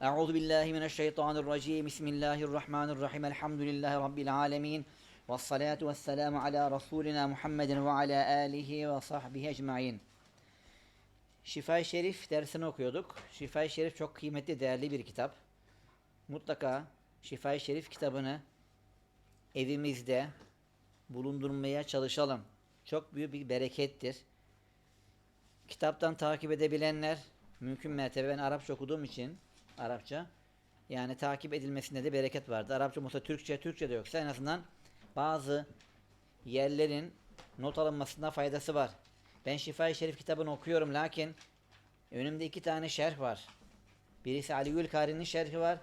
Euzu billahi mineşşeytanirracim. Bismillahirrahmanirrahim. Elhamdülillahi rabbil alamin. Ves salatu vesselamu ala rasulina Muhammedin ve ala alihi ve sahbihi ecmaîn. Şifa-i Şerif dersini okuyorduk. Şifa-i Şerif çok kıymetli, değerli bir kitap. Mutlaka Şifa-i Şerif kitabını evimizde bulundurmaya çalışalım. Çok büyük bir berekettir. Kitaptan takip edebilenler mümkün mertebe ben Arapça okuduğum için Arapça yani takip edilmesinde de bereket vardı. Arapça olsa Türkçe, Türkçe de yoksa en azından bazı yerlerin not alınmasında faydası var. Ben Şifa-i Şerif kitabını okuyorum lakin önümde iki tane şerh var. Birisi Ali Gül Kari'nin şerhi var.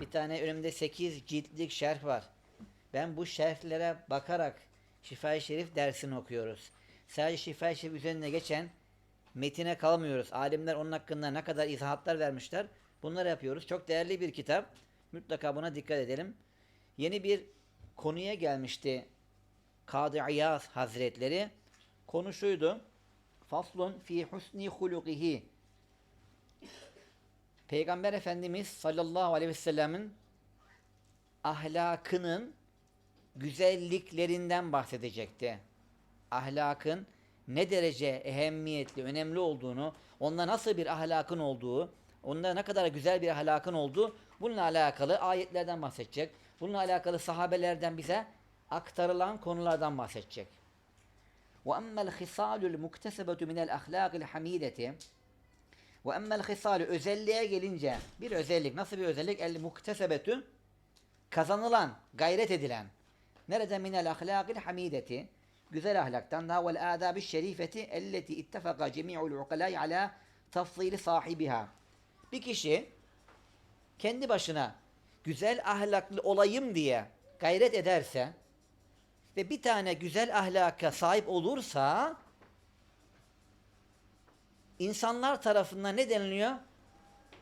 Bir tane önümde 8 ciltlik şerh var. Ben bu şerhlere bakarak Şifa-i Şerif dersini okuyoruz. Sadece Şifa-i Şerif üzerine geçen metine kalmıyoruz. Alimler onun hakkında ne kadar izahatlar vermişler. Bunları yapıyoruz. Çok değerli bir kitap. Mutlaka buna dikkat edelim. Yeni bir konuya gelmişti Kadı İyaz Hazretleri. Konu şuydu. Faslun fi husni hulukihi. Peygamber Efendimiz sallallahu aleyhi ve sellemin ahlakının güzelliklerinden bahsedecekti. Ahlakın ne derece ehemmiyetli, önemli olduğunu, onda nasıl bir ahlakın olduğu, onda ne kadar güzel bir ahlakın olduğu bununla alakalı ayetlerden bahsedecek. Bununla alakalı sahabelerden bize aktarılan konulardan bahsedecek. وَأَمَّا الْخِصَالُ الْمُكْتَسَبَةُ مِنَ الْأَخْلَاقِ الْحَمِيدَةِ وَأَمَّا الْخِصَالُ özelliğe gelince bir özellik nasıl bir özellik? El muktesebetü kazanılan, gayret edilen. Nereden minel ahlakil hamideti? Güzel ahlaktan da vel adabi şerifeti elleti ittefaka cemi'ul ukalai ala tafsili sahibiha. Bir kişi kendi başına güzel ahlaklı olayım diye gayret ederse ve bir tane güzel ahlaka sahip olursa insanlar tarafından ne deniliyor?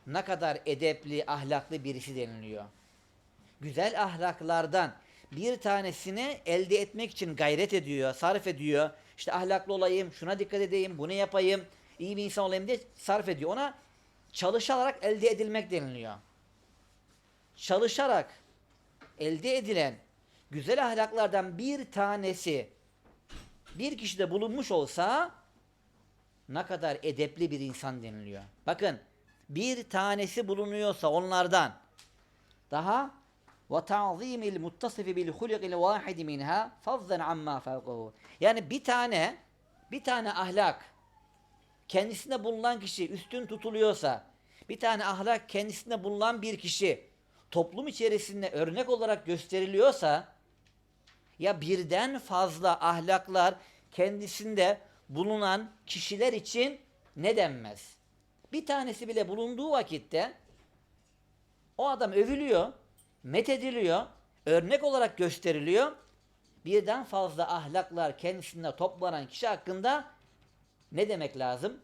Ne kadar edepli, ahlaklı birisi deniliyor. Güzel ahlaklardan bir tanesini elde etmek için gayret ediyor, sarf ediyor. İşte ahlaklı olayım, şuna dikkat edeyim, bunu yapayım, iyi bir insan olayım diye sarf ediyor. Ona çalışarak elde edilmek deniliyor. Çalışarak elde edilen güzel ahlaklardan bir tanesi bir kişide bulunmuş olsa ne kadar edepli bir insan deniliyor. Bakın bir tanesi bulunuyorsa onlardan daha ve ta'zimil muttasifi bil hulikil vahidi minha fazlan amma. Yani bir tane bir tane ahlak kendisinde bulunan kişi üstün tutuluyorsa bir tane ahlak kendisinde bulunan bir kişi toplum içerisinde örnek olarak gösteriliyorsa ya birden fazla ahlaklar kendisinde bulunan kişiler için ne denmez? Bir tanesi bile bulunduğu vakitte o adam övülüyor, methediliyor, örnek olarak gösteriliyor. Birden fazla ahlaklar kendisinde toplanan kişi hakkında ne demek lazım?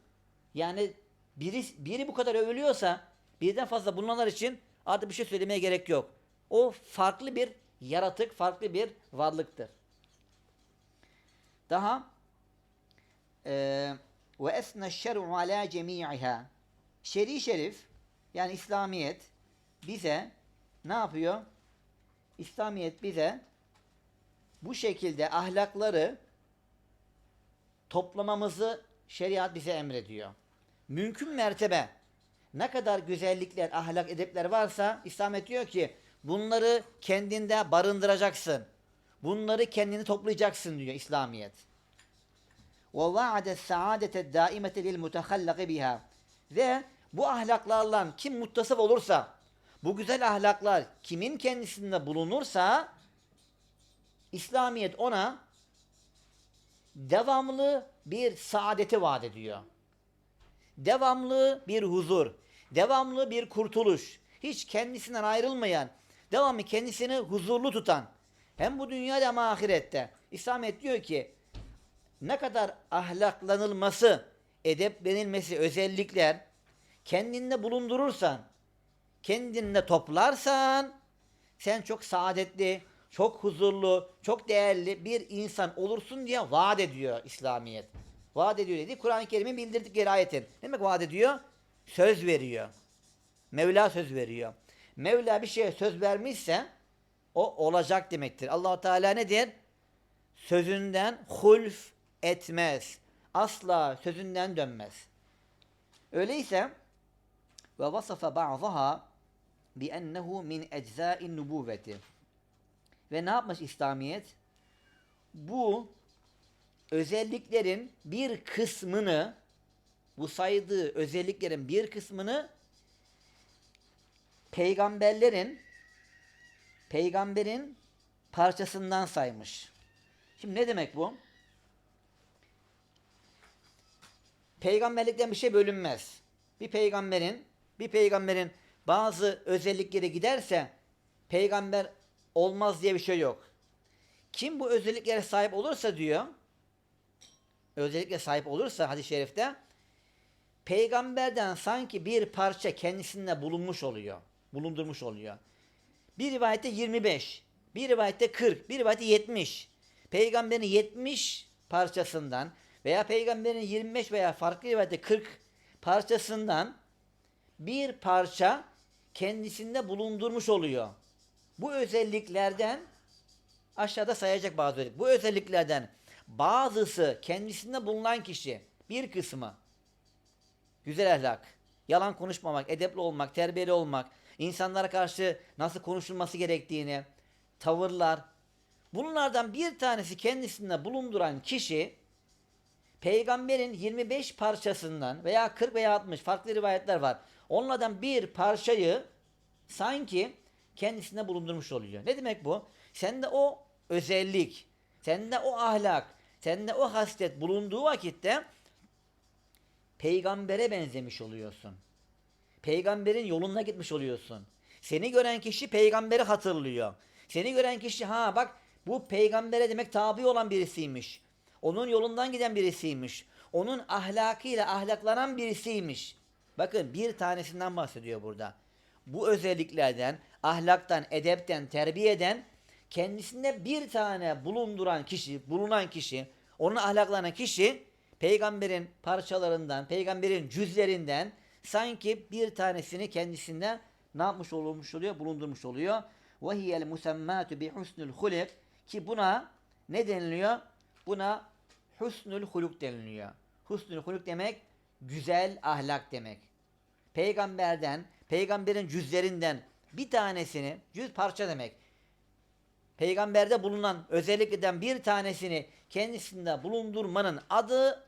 Yani biri, biri bu kadar övülüyorsa birden fazla bulunanlar için artık bir şey söylemeye gerek yok. O farklı bir yaratık, farklı bir varlıktır. Daha ve esne şer'u ala cemi'iha Şer'i şerif yani İslamiyet bize ne yapıyor? İslamiyet bize bu şekilde ahlakları toplamamızı şeriat bize emrediyor. Mümkün mertebe ne kadar güzellikler, ahlak, edepler varsa İslamiyet diyor ki bunları kendinde barındıracaksın. Bunları kendini toplayacaksın diyor İslamiyet. وَوَعَدَ السَّعَادَةَ الدَّائِمَةَ لِلْمُتَخَلَّقِ بِهَا Ve bu ahlaklarla kim muttasıf olursa, bu güzel ahlaklar kimin kendisinde bulunursa, İslamiyet ona devamlı bir saadeti vaat ediyor. Devamlı bir huzur, devamlı bir kurtuluş, hiç kendisinden ayrılmayan, devamlı kendisini huzurlu tutan, hem bu dünyada hem ahirette. İslamiyet diyor ki, ne kadar ahlaklanılması, edeplenilmesi özellikler kendinde bulundurursan, kendinde toplarsan sen çok saadetli, çok huzurlu, çok değerli bir insan olursun diye vaat ediyor İslamiyet. Vaat ediyor dedi. Kur'an-ı Kerim'in bildirdikleri ayetin. Ne demek vaat ediyor? Söz veriyor. Mevla söz veriyor. Mevla bir şeye söz vermişse o olacak demektir. allah Teala ne der? Sözünden hulf etmez. Asla sözünden dönmez. Öyleyse ve vasafa ba'daha bi ennehu min ecza'in nubuvveti. Ve ne yapmış İslamiyet? Bu özelliklerin bir kısmını bu saydığı özelliklerin bir kısmını peygamberlerin peygamberin parçasından saymış. Şimdi ne demek bu? Peygamberlikten bir şey bölünmez. Bir peygamberin bir peygamberin bazı özellikleri giderse peygamber olmaz diye bir şey yok. Kim bu özelliklere sahip olursa diyor, özellikle sahip olursa hadis-i şerifte peygamberden sanki bir parça kendisinde bulunmuş oluyor. Bulundurmuş oluyor. Bir rivayette 25, bir rivayette 40, bir rivayette 70. Peygamberin 70 parçasından veya peygamberin 25 veya farklı rivayette 40 parçasından bir parça kendisinde bulundurmuş oluyor. Bu özelliklerden aşağıda sayacak bazı özellik. Bu özelliklerden bazısı kendisinde bulunan kişi bir kısmı güzel ahlak, yalan konuşmamak, edepli olmak, terbiyeli olmak, insanlara karşı nasıl konuşulması gerektiğini, tavırlar. Bunlardan bir tanesi kendisinde bulunduran kişi peygamberin 25 parçasından veya 40 veya 60 farklı rivayetler var. Onlardan bir parçayı sanki kendisinde bulundurmuş oluyor. Ne demek bu? Sende o özellik, sende o ahlak, sende o haslet bulunduğu vakitte peygambere benzemiş oluyorsun. Peygamberin yoluna gitmiş oluyorsun. Seni gören kişi peygamberi hatırlıyor. Seni gören kişi ha bak bu peygambere demek tabi olan birisiymiş. Onun yolundan giden birisiymiş. Onun ahlakıyla ahlaklanan birisiymiş. Bakın bir tanesinden bahsediyor burada. Bu özelliklerden, ahlaktan, edepten, terbiyeden kendisinde bir tane bulunduran kişi, bulunan kişi, onun ahlaklanan kişi peygamberin parçalarından, peygamberin cüzlerinden sanki bir tanesini kendisinde ne yapmış olmuş oluyor? Bulundurmuş oluyor. Musemmatu bi husnul huluk ki buna ne deniliyor? Buna husnul huluk deniliyor. Husnul huluk demek güzel ahlak demek. Peygamberden, peygamberin cüzlerinden bir tanesini, cüz parça demek. Peygamberde bulunan özelliklerden bir tanesini kendisinde bulundurmanın adı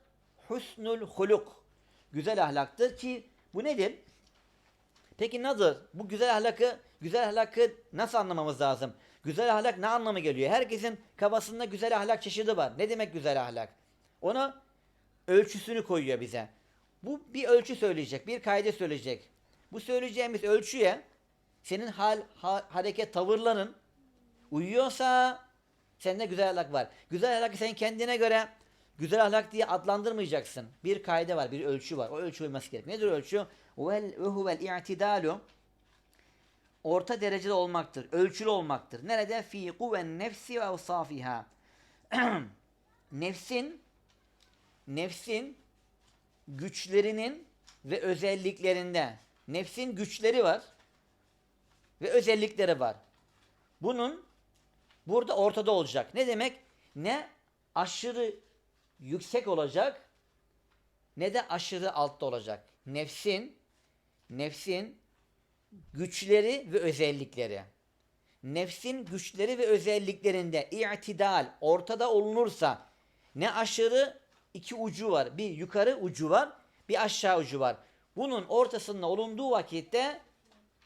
husnul huluk. Güzel ahlaktır ki bu nedir? Peki nedir? Bu güzel ahlakı, güzel ahlakı nasıl anlamamız lazım? Güzel ahlak ne anlamı geliyor? Herkesin kafasında güzel ahlak çeşidi var. Ne demek güzel ahlak? Ona ölçüsünü koyuyor bize. Bu bir ölçü söyleyecek, bir kaide söyleyecek. Bu söyleyeceğimiz ölçüye senin hal, ha, hareket, tavırların uyuyorsa sende güzel ahlak var. Güzel ahlakı sen kendine göre güzel ahlak diye adlandırmayacaksın. Bir kaide var, bir ölçü var. O ölçü uyması gerek. Nedir ölçü? Vel huvel i'tidalu orta derecede olmaktır. Ölçülü olmaktır. Nerede? Fi kuven nefsi ve evsafiha. nefsin nefsin güçlerinin ve özelliklerinde. Nefsin güçleri var ve özellikleri var. Bunun burada ortada olacak. Ne demek? Ne aşırı yüksek olacak ne de aşırı altta olacak. Nefsin nefsin güçleri ve özellikleri. Nefsin güçleri ve özelliklerinde i'tidal ortada olunursa ne aşırı iki ucu var. Bir yukarı ucu var, bir aşağı ucu var. Bunun ortasında olunduğu vakitte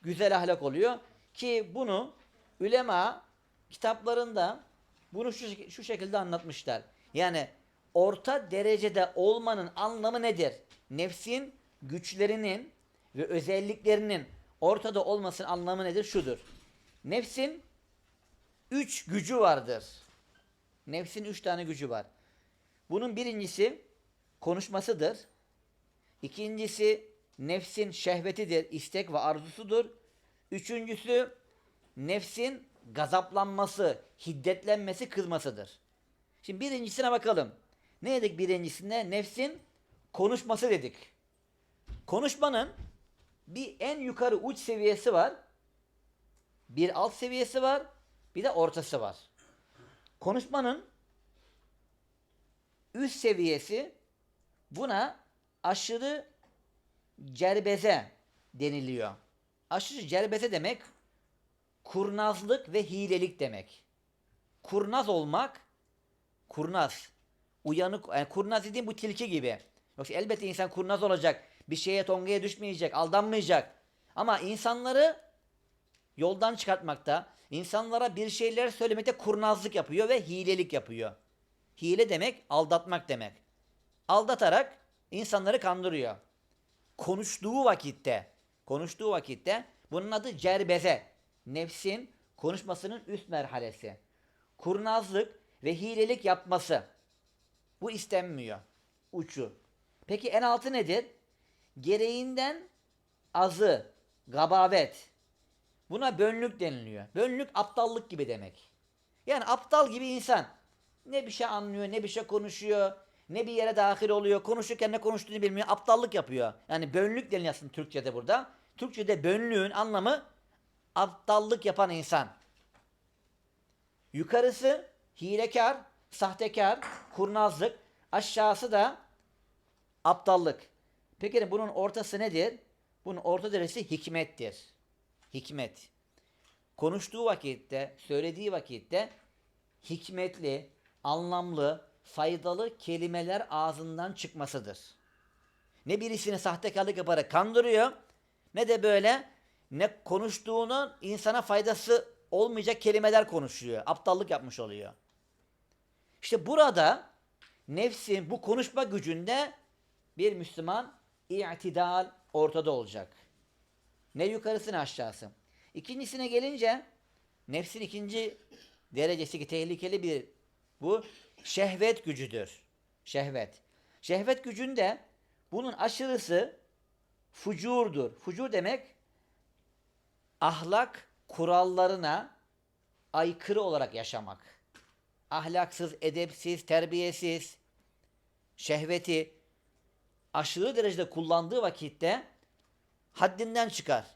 güzel ahlak oluyor ki bunu ulema kitaplarında bunu şu, şu şekilde anlatmışlar. Yani orta derecede olmanın anlamı nedir? Nefsin güçlerinin ve özelliklerinin ortada olmasının anlamı nedir? Şudur. Nefsin üç gücü vardır. Nefsin üç tane gücü var. Bunun birincisi konuşmasıdır. İkincisi nefsin şehvetidir, istek ve arzusudur. Üçüncüsü nefsin gazaplanması, hiddetlenmesi, kızmasıdır. Şimdi birincisine bakalım. Ne dedik birincisinde? Nefsin konuşması dedik. Konuşmanın bir en yukarı uç seviyesi var. Bir alt seviyesi var. Bir de ortası var. Konuşmanın üst seviyesi buna aşırı cerbeze deniliyor. Aşırı cerbeze demek kurnazlık ve hilelik demek. Kurnaz olmak, kurnaz, uyanık, yani kurnaz dediğim bu tilki gibi. Yoksa elbette insan kurnaz olacak, bir şeye tongaya düşmeyecek, aldanmayacak. Ama insanları yoldan çıkartmakta, insanlara bir şeyler söylemekte kurnazlık yapıyor ve hilelik yapıyor. Hile demek aldatmak demek. Aldatarak insanları kandırıyor. Konuştuğu vakitte, konuştuğu vakitte bunun adı cerbeze. Nefsin konuşmasının üst merhalesi. Kurnazlık ve hilelik yapması. Bu istenmiyor. Uçu. Peki en altı nedir? Gereğinden azı, gabavet. Buna bönlük deniliyor. Bönlük aptallık gibi demek. Yani aptal gibi insan. Ne bir şey anlıyor, ne bir şey konuşuyor, ne bir yere dahil oluyor, konuşurken ne konuştuğunu bilmiyor, aptallık yapıyor. Yani bönlük aslında Türkçe'de burada. Türkçe'de bönlüğün anlamı aptallık yapan insan. Yukarısı hilekar, sahtekar, kurnazlık, aşağısı da aptallık. Peki bunun ortası nedir? Bunun orta derecesi hikmettir. Hikmet. Konuştuğu vakitte, söylediği vakitte hikmetli, anlamlı, faydalı kelimeler ağzından çıkmasıdır. Ne birisini sahtekarlık yaparak kandırıyor, ne de böyle ne konuştuğunun insana faydası olmayacak kelimeler konuşuyor. Aptallık yapmış oluyor. İşte burada nefsin bu konuşma gücünde bir Müslüman i'tidal ortada olacak. Ne yukarısı ne aşağısı. İkincisine gelince nefsin ikinci derecesi ki tehlikeli bir bu şehvet gücüdür. Şehvet. Şehvet gücünde bunun aşırısı fucurdur. Fucur demek ahlak kurallarına aykırı olarak yaşamak. Ahlaksız, edepsiz, terbiyesiz, şehveti aşırı derecede kullandığı vakitte haddinden çıkar.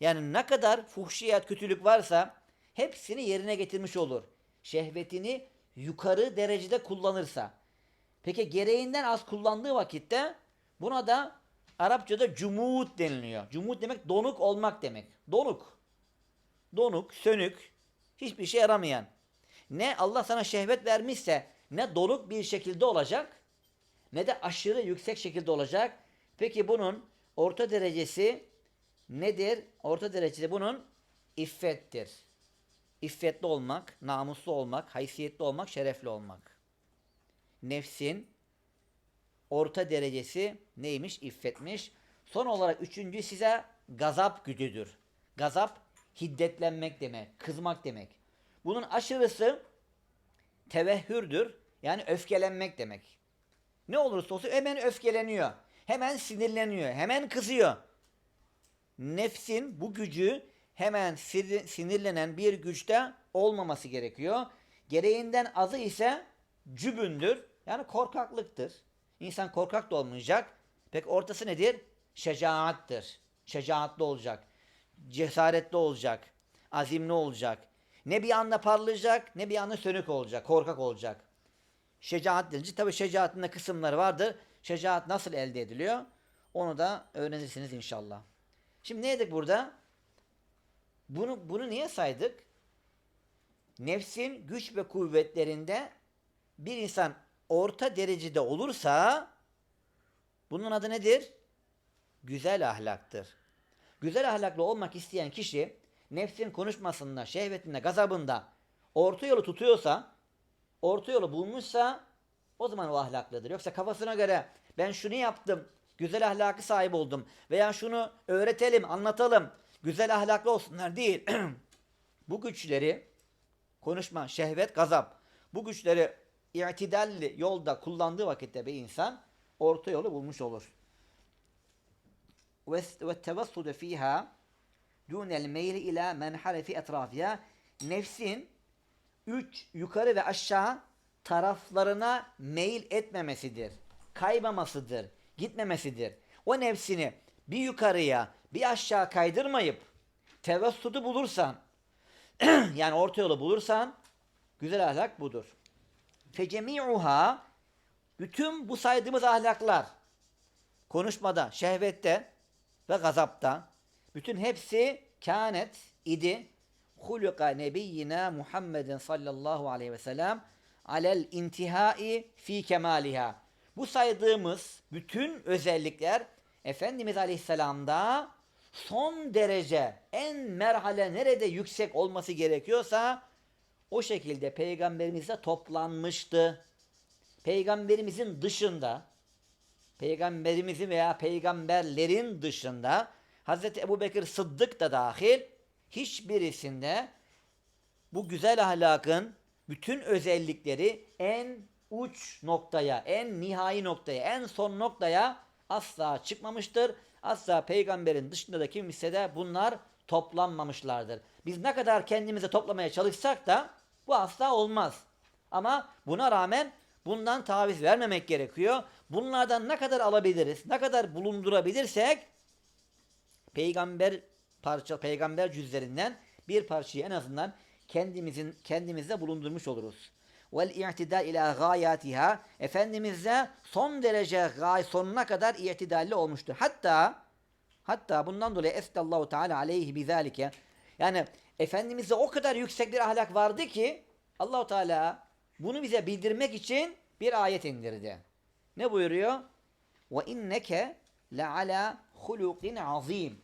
Yani ne kadar fuhşiyat, kötülük varsa hepsini yerine getirmiş olur. Şehvetini yukarı derecede kullanırsa. Peki gereğinden az kullandığı vakitte buna da Arapçada cumut deniliyor. Cumut demek donuk olmak demek. Donuk. Donuk, sönük, hiçbir şey yaramayan. Ne Allah sana şehvet vermişse ne donuk bir şekilde olacak ne de aşırı yüksek şekilde olacak. Peki bunun orta derecesi nedir? Orta derecesi bunun iffettir. İffetli olmak, namuslu olmak, haysiyetli olmak, şerefli olmak. Nefsin orta derecesi neymiş? İffetmiş. Son olarak üçüncü size gazap gücüdür. Gazap hiddetlenmek demek, kızmak demek. Bunun aşırısı tevehhürdür. Yani öfkelenmek demek. Ne olursa olsun hemen öfkeleniyor. Hemen sinirleniyor. Hemen kızıyor. Nefsin bu gücü hemen sinirlenen bir güçte olmaması gerekiyor. Gereğinden azı ise cübündür. Yani korkaklıktır. İnsan korkak da olmayacak. Peki ortası nedir? Şecaattır. Şecaatli olacak. Cesaretli olacak. Azimli olacak. Ne bir anda parlayacak ne bir anda sönük olacak. Korkak olacak. Şecaat denince tabi şecaatın da kısımları vardır. Şecaat nasıl elde ediliyor? Onu da öğrenirsiniz inşallah. Şimdi ne dedik burada? Bunu, bunu niye saydık? Nefsin güç ve kuvvetlerinde bir insan orta derecede olursa bunun adı nedir? Güzel ahlaktır. Güzel ahlaklı olmak isteyen kişi nefsin konuşmasında, şehvetinde, gazabında orta yolu tutuyorsa, orta yolu bulmuşsa o zaman o ahlaklıdır. Yoksa kafasına göre ben şunu yaptım, güzel ahlakı sahip oldum veya şunu öğretelim, anlatalım, güzel ahlaklı olsunlar değil. bu güçleri konuşma, şehvet, gazap bu güçleri i'tidalli yolda kullandığı vakitte bir insan orta yolu bulmuş olur. Ve tevassudu fiha dunel meyli ila menhare fi etrafiha nefsin üç yukarı ve aşağı taraflarına meyil etmemesidir. Kaymamasıdır. Gitmemesidir. O nefsini bir yukarıya bir aşağı kaydırmayıp tevassutu bulursan yani orta yolu bulursan güzel ahlak budur. Fecemi'uha bütün bu saydığımız ahlaklar konuşmada, şehvette ve gazapta bütün hepsi kânet idi huluka nebiyyina Muhammedin sallallahu aleyhi ve sellem alel intihai fi kemaliha. Bu saydığımız bütün özellikler Efendimiz Aleyhisselam'da son derece en merhale nerede yüksek olması gerekiyorsa o şekilde peygamberimizde toplanmıştı. Peygamberimizin dışında peygamberimizin veya peygamberlerin dışında Hazreti Ebubekir Sıddık da dahil hiçbirisinde bu güzel ahlakın bütün özellikleri en uç noktaya, en nihai noktaya, en son noktaya asla çıkmamıştır. Asla peygamberin dışında da kimse de bunlar toplanmamışlardır. Biz ne kadar kendimize toplamaya çalışsak da bu asla olmaz. Ama buna rağmen bundan taviz vermemek gerekiyor. Bunlardan ne kadar alabiliriz, ne kadar bulundurabilirsek peygamber parça peygamber cüzlerinden bir parçayı en azından kendimizin kendimizde bulundurmuş oluruz. Vel i'tidal ila gayatiha efendimizde son derece gay sonuna kadar i'tidalli olmuştur. Hatta hatta bundan dolayı estallahu teala aleyhi bizalike yani efendimizde o kadar yüksek bir ahlak vardı ki Allahu Teala bunu bize bildirmek için bir ayet indirdi. Ne buyuruyor? Ve inneke la ala hulukin azim.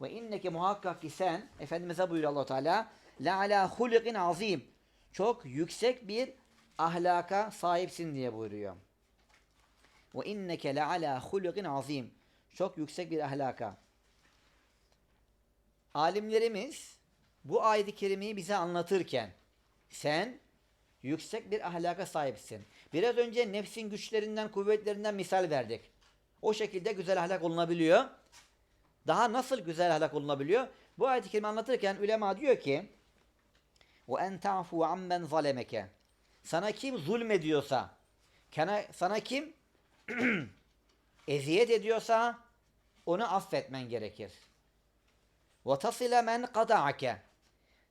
Ve inneke muhakkak ki sen Efendimiz'e buyuruyor allah Teala la ala hulukin azim. Çok yüksek bir ahlaka sahipsin diye buyuruyor. Ve inneke la ala hulukin azim. Çok yüksek bir ahlaka. Alimlerimiz bu ayet-i kerimeyi bize anlatırken sen yüksek bir ahlaka sahipsin. Biraz önce nefsin güçlerinden, kuvvetlerinden misal verdik. O şekilde güzel ahlak olunabiliyor. Daha nasıl güzel ahlak olunabiliyor? Bu ayet-i kerime anlatırken ulema diyor ki وَاَنْ تَعْفُوا عَمَّنْ ظَلَمَكَ Sana kim zulmediyorsa, sana kim eziyet ediyorsa onu affetmen gerekir. وَتَصِلَ مَنْ قَطَعَكَ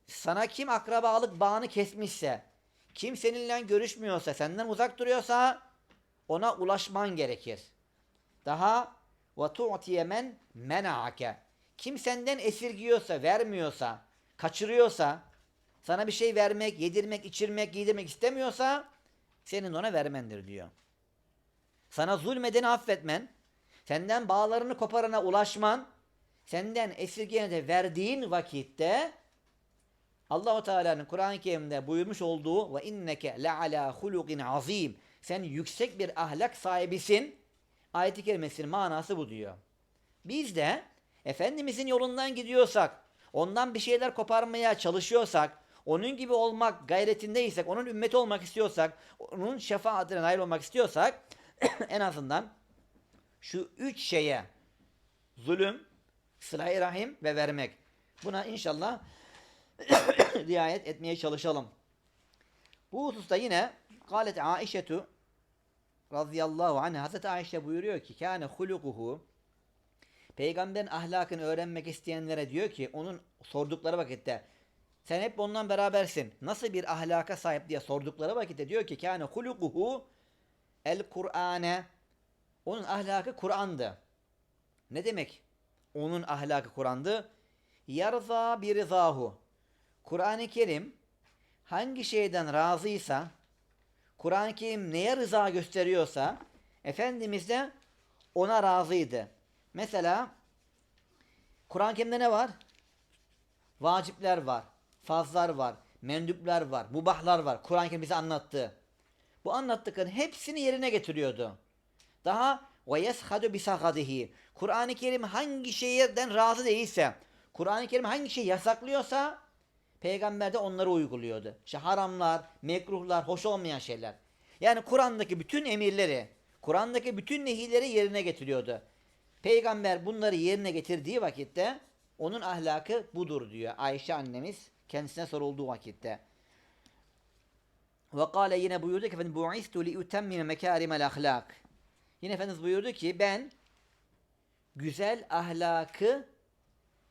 Sana kim akrabalık bağını kesmişse, kim seninle görüşmüyorsa, senden uzak duruyorsa ona ulaşman gerekir. Daha وَتُعْتِيَ مَنْ مَنَعَكَ Kim senden esirgiyorsa, vermiyorsa, kaçırıyorsa, sana bir şey vermek, yedirmek, içirmek, giydirmek istemiyorsa senin ona vermendir diyor. Sana zulmedeni affetmen, senden bağlarını koparana ulaşman, senden esirgeyene de verdiğin vakitte Allahu Teala'nın Kur'an-ı Kerim'de buyurmuş olduğu ve inneke la ala hulukin azim. Sen yüksek bir ahlak sahibisin. Ayet-i kerimesinin manası bu diyor. Biz de Efendimizin yolundan gidiyorsak, ondan bir şeyler koparmaya çalışıyorsak, onun gibi olmak gayretindeysek, onun ümmeti olmak istiyorsak, onun şefaatine nail olmak istiyorsak en azından şu üç şeye zulüm, sıla rahim ve vermek. Buna inşallah riayet etmeye çalışalım. Bu hususta yine Galet Aişetu radıyallahu anha Hazreti Ayşe buyuruyor ki kâne hulukuhu Peygamberin ahlakını öğrenmek isteyenlere diyor ki onun sordukları vakitte sen hep ondan berabersin. Nasıl bir ahlaka sahip diye sordukları vakitte diyor ki kâne hulukuhu el Kur'ane onun ahlakı Kur'an'dı. Ne demek? Onun ahlakı Kur'an'dı. Yarza bir rizahu. Kur'an-ı Kerim hangi şeyden razıysa, Kur'an-ı Kerim neye rıza gösteriyorsa, Efendimiz de ona razıydı. Mesela Kur'an-ı Kerim'de ne var? Vacipler var, fazlar var, mendüpler var, mubahlar var. Kur'an-ı Kerim bize anlattı. Bu anlattıkların hepsini yerine getiriyordu. Daha ve yeshadu bisagadihi. Kur'an-ı Kerim hangi şeyden razı değilse, Kur'an-ı Kerim hangi şeyi yasaklıyorsa Peygamber de onları uyguluyordu. İşte haramlar, mekruhlar, hoş olmayan şeyler. Yani Kur'an'daki bütün emirleri, Kur'an'daki bütün nehirleri yerine getiriyordu. Peygamber bunları yerine getirdiği vakitte onun ahlakı budur diyor Ayşe annemiz kendisine sorulduğu vakitte. Ve kâle yine buyurdu ki efendim bu'istu li utemmime mekârimel ahlak. Yine Efendimiz buyurdu ki ben güzel ahlakı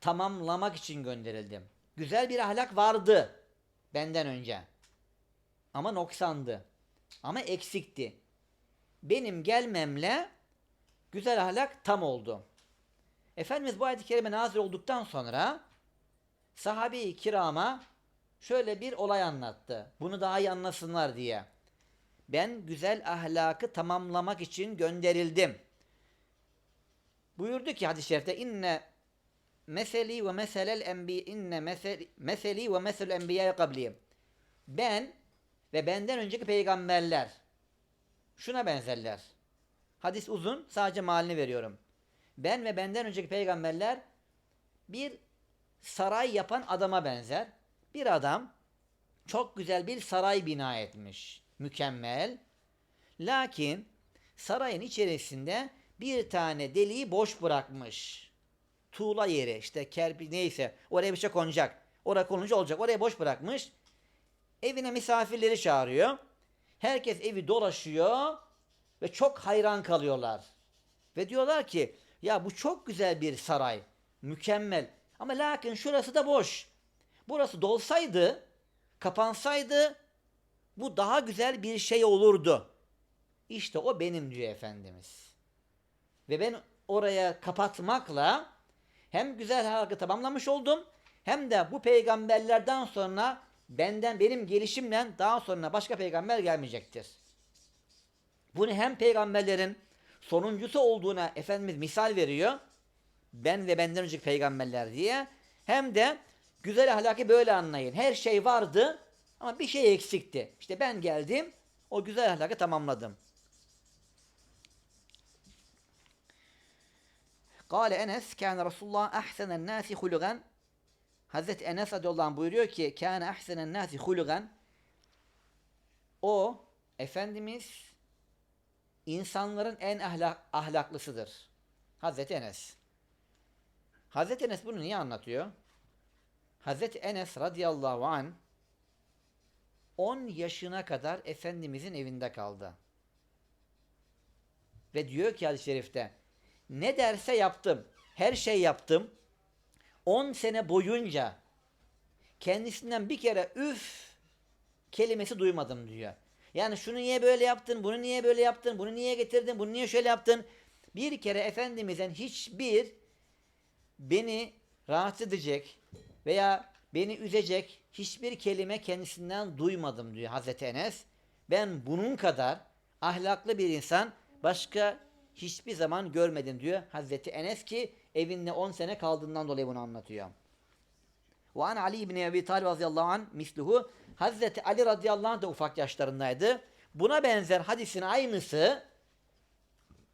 tamamlamak için gönderildim. Güzel bir ahlak vardı benden önce. Ama noksandı. Ama eksikti. Benim gelmemle güzel ahlak tam oldu. Efendimiz bu ayet-i kerime nazil olduktan sonra sahabe-i kirama şöyle bir olay anlattı. Bunu daha iyi anlasınlar diye. Ben güzel ahlakı tamamlamak için gönderildim. Buyurdu ki hadis-i şerifte inne meseli ve meselel enbi inne meseli, meseli ve mesel enbiya kabli. Ben ve benden önceki peygamberler şuna benzerler. Hadis uzun, sadece malini veriyorum. Ben ve benden önceki peygamberler bir saray yapan adama benzer. Bir adam çok güzel bir saray bina etmiş. Mükemmel. Lakin sarayın içerisinde bir tane deliği boş bırakmış. Tuğla yeri işte kerpi neyse oraya bir şey konacak. Oraya konunca olacak. Oraya boş bırakmış. Evine misafirleri çağırıyor. Herkes evi dolaşıyor ve çok hayran kalıyorlar. Ve diyorlar ki ya bu çok güzel bir saray. Mükemmel. Ama lakin şurası da boş. Burası dolsaydı, kapansaydı bu daha güzel bir şey olurdu. İşte o benim diyor Efendimiz. Ve ben oraya kapatmakla hem güzel halkı tamamlamış oldum hem de bu peygamberlerden sonra benden benim gelişimle daha sonra başka peygamber gelmeyecektir. Bunu hem peygamberlerin sonuncusu olduğuna Efendimiz misal veriyor. Ben ve benden önceki peygamberler diye. Hem de güzel ahlakı böyle anlayın. Her şey vardı ama bir şey eksikti. İşte ben geldim o güzel ahlakı tamamladım. Kale Enes kâne Resulullah ahsenen nâsi hulugan Hazreti Enes radıyallahu buyuruyor ki kâne ahsenen nâsi hulugan O Efendimiz insanların en ahlak, ahlaklısıdır. Hazreti Enes. Hazreti Enes bunu niye anlatıyor? Hazreti Enes radıyallahu an 10 yaşına kadar Efendimizin evinde kaldı. Ve diyor ki hadis-i şerifte ne derse yaptım. Her şey yaptım. 10 sene boyunca kendisinden bir kere üf kelimesi duymadım diyor. Yani şunu niye böyle yaptın, bunu niye böyle yaptın, bunu niye getirdin, bunu niye şöyle yaptın. Bir kere Efendimiz'den hiçbir beni rahatsız edecek veya beni üzecek hiçbir kelime kendisinden duymadım diyor Hazreti Enes. Ben bunun kadar ahlaklı bir insan başka hiçbir zaman görmedim diyor Hazreti Enes ki evinde 10 sene kaldığından dolayı bunu anlatıyor. Ve an Ali ibn Ebi Talib radıyallahu anh misluhu Hazreti Ali radıyallahu anh da ufak yaşlarındaydı. Buna benzer hadisin aynısı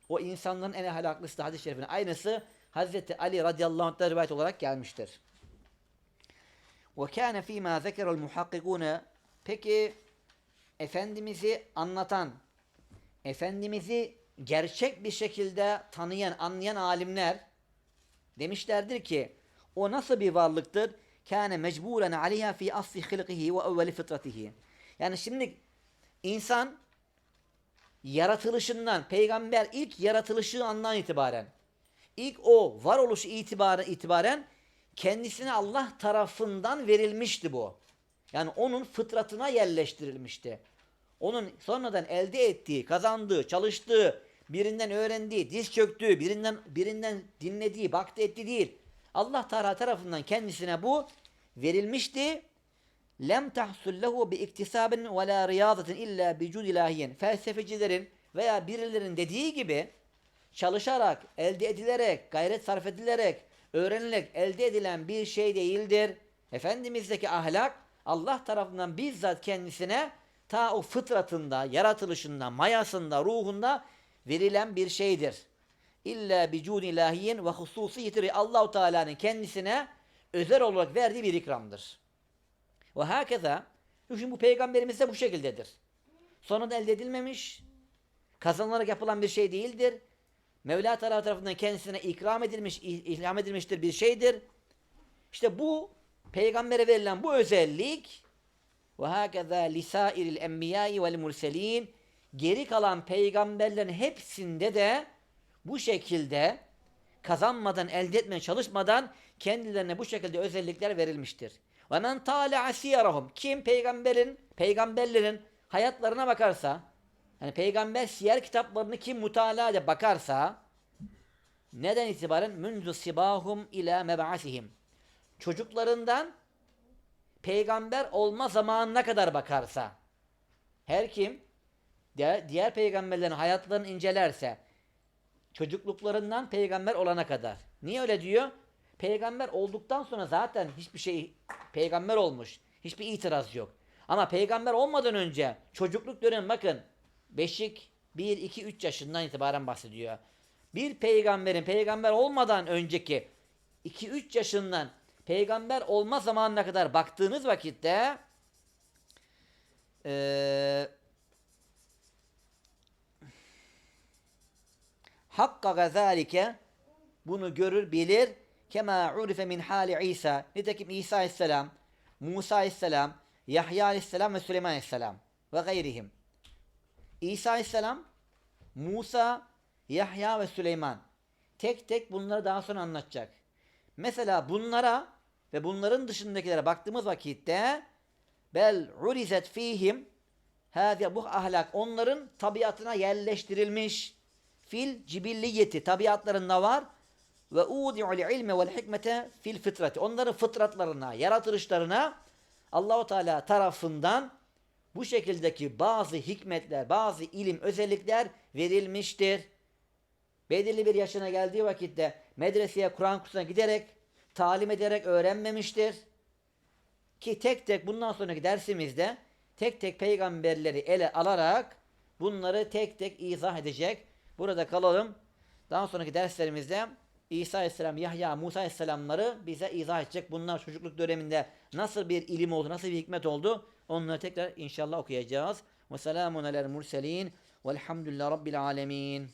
o insanların en ahlaklısı hadis-i şerifin aynısı Hazreti Ali radıyallahu anh'ta rivayet olarak gelmiştir. Ve kâne fîmâ zekerel muhakkikûne Peki Efendimiz'i anlatan, Efendimiz'i gerçek bir şekilde tanıyan, anlayan alimler demişlerdir ki o nasıl bir varlıktır? Kâne mecburen aleyha fi asli hılkihi ve evveli fıtratihi. Yani şimdi insan yaratılışından, peygamber ilk yaratılışı andan itibaren, ilk o varoluş itibaren, itibaren kendisine Allah tarafından verilmişti bu. Yani onun fıtratına yerleştirilmişti. Onun sonradan elde ettiği, kazandığı, çalıştığı, birinden öğrendiği, diz çöktüğü, birinden birinden dinlediği, baktı etti değil. Allah Teala tarafından kendisine bu verilmişti. Lem tahsul lehu bi iktisabin ve la riyadatin illa bi cud ilahiyen. Felsefecilerin veya birilerinin dediği gibi çalışarak, elde edilerek, gayret sarf edilerek, öğrenilerek elde edilen bir şey değildir. Efendimiz'deki ahlak Allah tarafından bizzat kendisine ta o fıtratında, yaratılışında, mayasında, ruhunda verilen bir şeydir. İlla bi cud ilahiyen ve hususiyeti Allahu Teala'nın kendisine özel olarak verdiği bir ikramdır. Ve hakeza şimdi bu peygamberimiz de bu şekildedir. Sonradan elde edilmemiş, kazanılarak yapılan bir şey değildir. Mevla Teala tarafından kendisine ikram edilmiş, ilham edilmiştir bir şeydir. İşte bu peygambere verilen bu özellik ve hakeza lisairil enbiyai vel murselin geri kalan peygamberlerin hepsinde de bu şekilde kazanmadan, elde etmeye çalışmadan kendilerine bu şekilde özellikler verilmiştir. Ve men tâle'a siyarahum. Kim peygamberin, peygamberlerin hayatlarına bakarsa, yani peygamber siyer kitaplarını kim mutalaa ede bakarsa, neden itibaren? Münzu sibahum ila meb'asihim. Çocuklarından peygamber olma zamanına kadar bakarsa, her kim diğer peygamberlerin hayatlarını incelerse, çocukluklarından peygamber olana kadar. Niye öyle diyor? Peygamber olduktan sonra zaten hiçbir şey peygamber olmuş. Hiçbir itiraz yok. Ama peygamber olmadan önce çocukluk dönemi bakın. Beşik 1, 2, 3 yaşından itibaren bahsediyor. Bir peygamberin peygamber olmadan önceki 2-3 yaşından peygamber olma zamanına kadar baktığınız vakitte eee Hakka gazalike bunu görür bilir. Kema urife min hali İsa. Nitekim İsa aleyhisselam, Musa aleyhisselam, Yahya aleyhisselam ve Süleyman aleyhisselam ve gayrihim. İsa aleyhisselam, Musa, Yahya ve Süleyman. Tek tek bunları daha sonra anlatacak. Mesela bunlara ve bunların dışındakilere baktığımız vakitte bel urizet fihim hâziye bu ahlak onların tabiatına yerleştirilmiş fil cibilliyeti tabiatlarında var ve udi'ul ilme vel hikmete fil fıtrati. Onların fıtratlarına, yaratılışlarına Allahu Teala tarafından bu şekildeki bazı hikmetler, bazı ilim özellikler verilmiştir. Belirli bir yaşına geldiği vakitte medreseye, Kur'an kursuna giderek, talim ederek öğrenmemiştir. Ki tek tek bundan sonraki dersimizde tek tek peygamberleri ele alarak bunları tek tek izah edecek. Burada kalalım. Daha sonraki derslerimizde İsa Aleyhisselam, Yahya, Musa Aleyhisselamları bize izah edecek. Bunlar çocukluk döneminde nasıl bir ilim oldu, nasıl bir hikmet oldu onları tekrar inşallah okuyacağız. Ve selamun alel murselin velhamdülillah rabbil alemin.